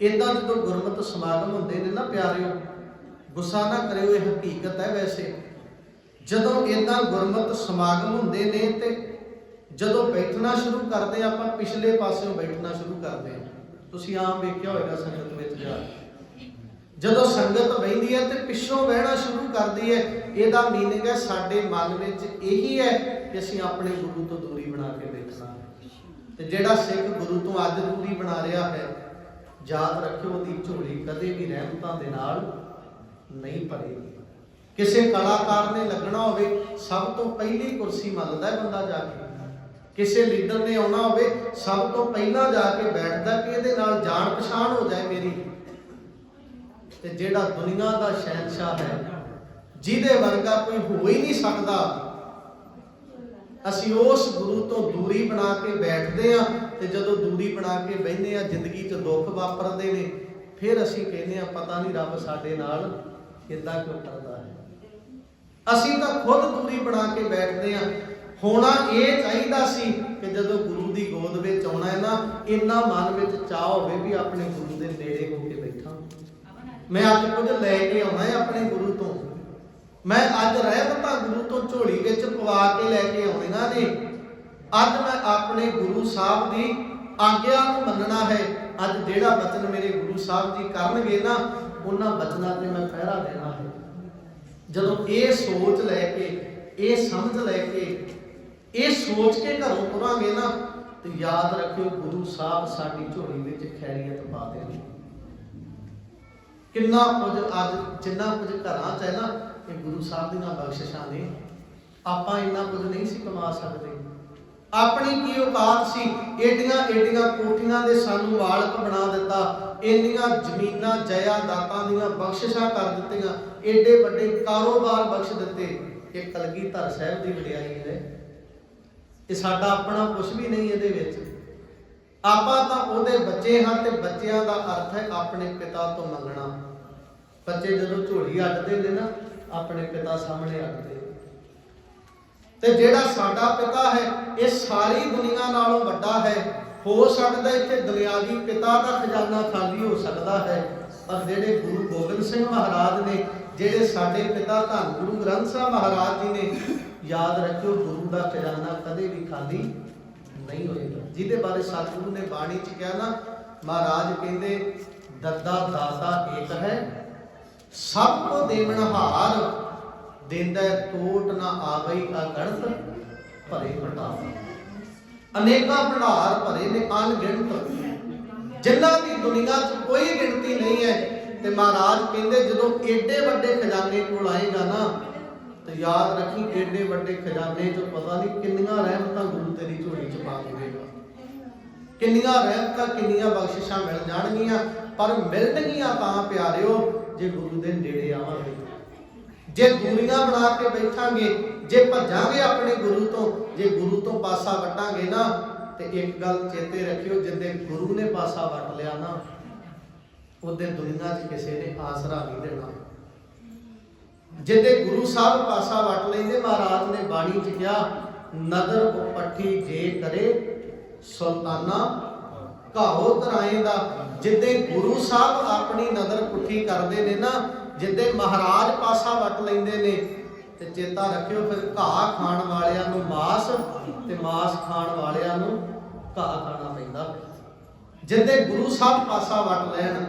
ਇਦਾਂ ਜਦੋਂ ਗੁਰਮਤਿ ਸਮਾਗਮ ਹੁੰਦੇ ਨੇ ਨਾ ਪਿਆਰਿਓ ਗੁੱਸਾ ਨਾ ਕਰਿਓ ਇਹ ਹਕੀਕਤ ਹੈ ਵੈਸੇ। ਜਦੋਂ ਇਦਾਂ ਗੁਰਮਤਿ ਸਮਾਗਮ ਹੁੰਦੇ ਨੇ ਤੇ ਜਦੋਂ ਬੈਠਣਾ ਸ਼ੁਰੂ ਕਰਦੇ ਹਾਂ, ਆਪਾਂ ਪਿਛਲੇ ਪਾਸਿਓਂ ਬੈਠਣਾ ਸ਼ੁਰੂ ਕਰਦੇ ਹਾਂ ਤੁਸੀਂ ਆਮ ਵੇਖਿਆ ਹੋਵੇਗਾ ਸੰਗਤ ਵਿੱਚ ਜਾ ਜਦੋਂ ਸੰਗਤ ਬੈਠਦੀ ਹੈ ਤੇ ਪਿੱਛੋਂ ਬਹਿਣਾ ਸ਼ੁਰੂ ਕਰਦੀ ਹੈ ਇਹਦਾ ਮੀਨਿੰਗ ਹੈ ਸਾਡੇ ਮਨ ਵਿੱਚ ਇਹੀ ਹੈ ਕਿ ਅਸੀਂ ਆਪਣੇ ਗੁਰੂ ਤੋਂ ਦੂਰੀ ਬਣਾ ਕੇ ਬੈਠਣਾ। ਹੈ ਤੇ ਜਿਹੜਾ ਸਿੱਖ ਗੁਰੂ ਤੋਂ ਅੱਜ ਦੂਰੀ ਬਣਾ ਰਿਹਾ ਹੈ ਯਾਦ ਰੱਖਿਓ ਦੀ ਝੋਲੀ ਕਦੇ ਵੀ ਰਹਿਮਤਾਂ ਦੇ ਨਾਲ ਨਹੀਂ ਭਰੇਗੀ। ਕਿਸੇ ਕਲਾਕਾਰ ਨੇ ਲੱਗਣਾ ਹੋਵੇ, ਸਭ ਤੋਂ ਪਹਿਲੀ ਕੁਰਸੀ ਮੰਨਦਾ ਬੰਦਾ ਜਾ ਕੇ। ਕਿਸੇ ਲੀਡਰ ਨੇ ਆਉਣਾ ਹੋਵੇ, ਸਭ ਤੋਂ ਪਹਿਲਾਂ ਜਾ ਕੇ ਬੈਠਦਾ ਕਿ ਇਹਦੇ ਨਾਲ ਜਾਣ ਪਛਾਣ ਹੋ ਜਾਏ ਮੇਰੀ। ਤੇ ਜਿਹੜਾ ਦੁਨੀਆ ਦਾ ਸ਼ਹਿਨशाह ਹੈ, ਜਿਹਦੇ ਵਰਗਾ ਕੋਈ ਹੋ ਹੀ ਨਹੀਂ ਸਕਦਾ ਅਸੀਂ ਉਸ ਗੁਰੂ ਤੋਂ ਦੂਰੀ ਬਣਾ ਕੇ ਬੈਠਦੇ ਆ ਤੇ ਜਦੋਂ ਦੂਰੀ ਬਣਾ ਕੇ ਬਹਿੰਦੇ ਆ ਜ਼ਿੰਦਗੀ 'ਚ ਦੁੱਖ ਵਾਪਰਦੇ ਨੇ, ਫਿਰ ਅਸੀਂ ਕਹਿੰਦੇ ਆ ਪਤਾ ਨਹੀਂ ਰੱਬ ਸਾਡੇ ਨਾਲ ਇਦਾਂ ਕਿਉਂ ਕਰਦਾ ਹੈ। ਅਸੀਂ ਤਾਂ ਖੁਦ ਦੂਰੀ ਬਣਾ ਕੇ ਬੈਠਦੇ ਆ ਹੋਣਾ ਇਹ ਚਾਹੀਦਾ ਸੀ ਕਿ ਜਦੋਂ ਗੁਰੂ ਦੀ ਗੋਦ ਵਿੱਚ ਆਉਣਾ ਹੈ ਨਾ, ਇੰਨਾ ਮਨ ਵਿੱਚ ਚਾਹ ਹੋਵੇ ਵੀ ਆਪਣੇ ਗੁਰੂ ਦੇ ਨੇੜੇ ਹੋ ਕੇ ਬੈਠਾਂ। ਮੈਂ ਅੱਜ ਕੁਝ ਲੈ ਕੇ ਆਉਣਾ ਹੈ ਆਪਣੇ ਗੁਰੂ ਤੋਂ। ਮੈਂ ਅੱਜ ਰਹਿਮਤਾਂ ਗੁਰੂ ਤੋਂ ਝੋਲੀ ਵਿੱਚ ਪਵਾ ਕੇ ਲੈ ਕੇ ਆਉਣੀਆਂ ਨੇ ਅੱਜ ਮੈਂ ਆਪਣੇ ਗੁਰੂ ਸਾਹਿਬ ਦੀ ਆਗਿਆ ਨੂੰ ਮੰਨਣਾ ਹੈ। ਅੱਜ ਜਿਹੜਾ ਬਚਨ ਮੇਰੇ ਗੁਰੂ ਸਾਹਿਬ ਜੀ ਕਰਨਗੇ ਨਾ, ਉਹਨਾਂ ਬਚਨਾਂ ਤੇ ਮੈਂ ਪਹਿਰਾ ਦੇਣਾ ਹੈ। ਜਦੋਂ ਇਹ ਸੋਚ ਲੈ ਕੇ, ਇਹ ਸਮਝ ਲੈ ਕੇ, ਇਹ ਸੋਚ ਕੇ ਘਰੋਂ ਤੁਰਾਂਗੇ ਨਾ, ਤੇ ਯਾਦ ਰੱਖਿਓ ਗੁਰੂ ਸਾਹਿਬ ਸਾਡੀ ਝੋਲੀ ਵਿੱਚ ਖੈਰੀਅਤ ਪਾ ਦੇਣਗੇ। ਕਿੰਨਾ ਕੁਝ ਅੱਜ, ਜਿੰਨਾ ਕੁਝ ਘਰਾਂ ਚ ਹੈ ਨਾ ਇਹ ਗੁਰੂ ਸਾਹਿਬ ਦੀਆਂ ਬਖਸ਼ਿਸ਼ਾਂ ਨੇ ਆਪਾਂ ਇੰਨਾ ਕੁਝ ਨਹੀਂ ਸੀ ਕਮਾ ਸਕਦੇ। ਆਪਣੀ ਕੀ ਔਕਾਤ ਸੀ? ਏਡੀਆਂ ਏਡੀਆਂ ਕੋਠੀਆਂ ਦੇ ਸਾਨੂੰ ਮਾਲਕ ਬਣਾ ਦਿੱਤਾ। ਇੰਨੀਆਂ ਜ਼ਮੀਨਾਂ ਜਾਇਦਾਦਾਂ ਦੀਆਂ ਬਖਸ਼ਿਸ਼ਾਂ ਕਰ ਦਿੱਤੀਆਂ। ਏਡੇ ਵੱਡੇ ਕਾਰੋਬਾਰ ਬਖਸ਼ ਦਿੱਤੇ। ਇਹ ਕਲਗੀਧਰ ਸਾਹਿਬ ਦੀ ਵਡਿਆਈ ਹੈ। ਇਹ ਸਾਡਾ ਆਪਣਾ ਕੁਝ ਵੀ ਨਹੀਂ ਇਹਦੇ ਵਿੱਚ। ਆਪਾਂ ਤਾਂ ਉਹਦੇ ਬੱਚੇ ਹਾਂ ਤੇ ਬੱਚਿਆਂ ਦਾ ਅਰਥ ਹੈ ਆਪਣੇ ਪਿਤਾ ਤੋਂ ਮੰਗਣਾ ਬੱਚੇ ਜਦੋਂ ਝੋਲੀ ਅੱਡਦੇ ਨੇ ਨਾ ਆਪਣੇ ਪਿਤਾ ਸਾਹਮਣੇ ਅੱਡਦੇ ਤੇ ਜਿਹੜਾ ਸਾਡਾ ਪਿਤਾ ਹੈ, ਇਹ ਸਾਰੀ ਦੁਨੀਆ ਨਾਲੋਂ ਵੱਡਾ ਹੈ। ਹੋ ਸਕਦਾ ਇੱਥੇ ਦੁਨਿਆਵੀ ਪਿਤਾ ਦਾ ਖਜ਼ਾਨਾ ਖਾਲੀ ਹੋ ਸਕਦਾ ਹੈ, ਪਰ ਜਿਹੜੇ ਗੁਰੂ ਗੋਬਿੰਦ ਸਿੰਘ ਮਹਾਰਾਜ ਨੇ, ਜਿਹੜੇ ਸਾਡੇ ਪਿਤਾ ਧੰਨ ਗੁਰੂ ਗ੍ਰੰਥ ਸਾਹਿਬ ਮਹਾਰਾਜ ਜੀ ਨੇ, ਯਾਦ ਰੱਖਿਓ ਗੁਰੂ ਦਾ ਖਜ਼ਾਨਾ ਕਦੇ ਵੀ ਖਾਲੀ ਨਹੀਂ ਹੋਏਗਾ। ਜਿਹਦੇ ਬਾਰੇ ਸਤਿਗੁਰੂ ਨੇ ਬਾਣੀ ਚ ਕਿਹਾ ਨਾ, ਮਹਾਰਾਜ ਕਹਿੰਦੇ ਦੱਦਾ ਦਾਤਾ ਏਕ ਹੈ ਸਭ ਕੋ ਦੇਵਨਹਾਰ ਦਿੰਦਾ ਟੋਟ ਨਾ ਆਵਈ ਅਗਣਤ ਭਰੇ ਭੰਡਾਰ ਅਨੇਕਾਂ ਭੰਡਾਰ ਭਰੇ ਨੇ ਅਣਗਿਣਤ ਜਿਨ੍ਹਾਂ ਦੀ ਦੁਨੀਆ 'ਚ ਕੋਈ ਗਿਣਤੀ ਨਹੀਂ ਹੈ, ਤੇ ਮਹਾਰਾਜ ਕਹਿੰਦੇ ਜਦੋਂ ਏਡੇ ਵੱਡੇ ਖਜ਼ਾਨੇ ਕੋਲ ਆਏਗਾ ਨਾ, ਤੇ ਯਾਦ ਰੱਖੀ ਏਡੇ ਵੱਡੇ ਖਜ਼ਾਨੇ 'ਚ ਪਤਾ ਨਹੀਂ ਕਿੰਨੀਆਂ ਰਹਿਮਤਾਂ ਗੁਰੂ ਤੇਰੀ ਝੋਲੀ 'ਚ ਪਾ ਦੇਵੇਗਾ। ਕਿੰਨੀਆਂ ਰਹਿਮਤਾਂ, ਕਿੰਨੀਆਂ ਬਖਸ਼ਿਸ਼ਾਂ ਮਿਲ ਜਾਣਗੀਆਂ ਪਰ ਮਿਲਣਗੀਆਂ ਤਾਂ ਪਿਆਰਿਓ, ਜੇ ਗੁਰੂ ਦੇ ਨੇੜੇ ਆਵਾਂਗੇ। ਜੇ ਦੂਰੀਆਂ ਬਣਾ ਕੇ ਬੈਠਾਂਗੇ, ਜੇ ਭੱਜਾਂਗੇ ਆਪਣੇ ਗੁਰੂ ਤੋਂ, ਜੇ ਗੁਰੂ ਤੋਂ ਪਾਸਾ ਵਟਾਂਗੇ ਨਾ, ਤੇ ਇੱਕ ਗੱਲ ਚੇਤੇ ਰੱਖਿਓ, ਜਿੱਦੇ ਗੁਰੂ ਨੇ ਪਾਸਾ ਵਟ ਲਿਆ ਨਾ, ਉਹਦੇ ਦੁਨੀਆ 'ਚ ਕਿਸੇ ਨੇ ਆਸਰਾ ਨਹੀਂ ਦੇਣਾ। ਜਿੱਦੇ ਗੁਰੂ ਸਾਹਿਬ ਪਾਸਾ ਵਟ ਲੈਂਦੇ, ਮਹਾਰਾਜ ਨੇ ਬਾਣੀ 'ਚ ਕਿਹਾ, ਨਦਰ ਉਪੱਠੀ ਜੇ ਕਰੇ ਸੁਲਤਾਨਾ ਘਾਓ ਕਰਾਏ ਦਾ, ਜਿੱਦੇ ਗੁਰੂ ਸਾਹਿਬ ਆਪਣੀ ਨਦਰ ਪੁੱਠੀ ਕਰਦੇ ਨੇ ਨਾ, ਜਿੱਦੇ ਮਹਾਰਾਜ ਪਾਸਾ ਵੱਟ ਲੈਂਦੇ ਨੇ, ਤੇ ਚੇਤਾ ਰੱਖਿਓ ਫਿਰ ਘਾਹ ਖਾਣ ਵਾਲਿਆਂ ਨੂੰ ਮਾਸ, ਤੇ ਮਾਸ ਖਾਣ ਵਾਲਿਆਂ ਨੂੰ ਘਾਹ ਖਾਣਾ ਪੈਂਦਾ। ਜਿੱਦੇ ਗੁਰੂ ਸਾਹਿਬ ਪਾਸਾ ਵੱਟ ਲੈਣ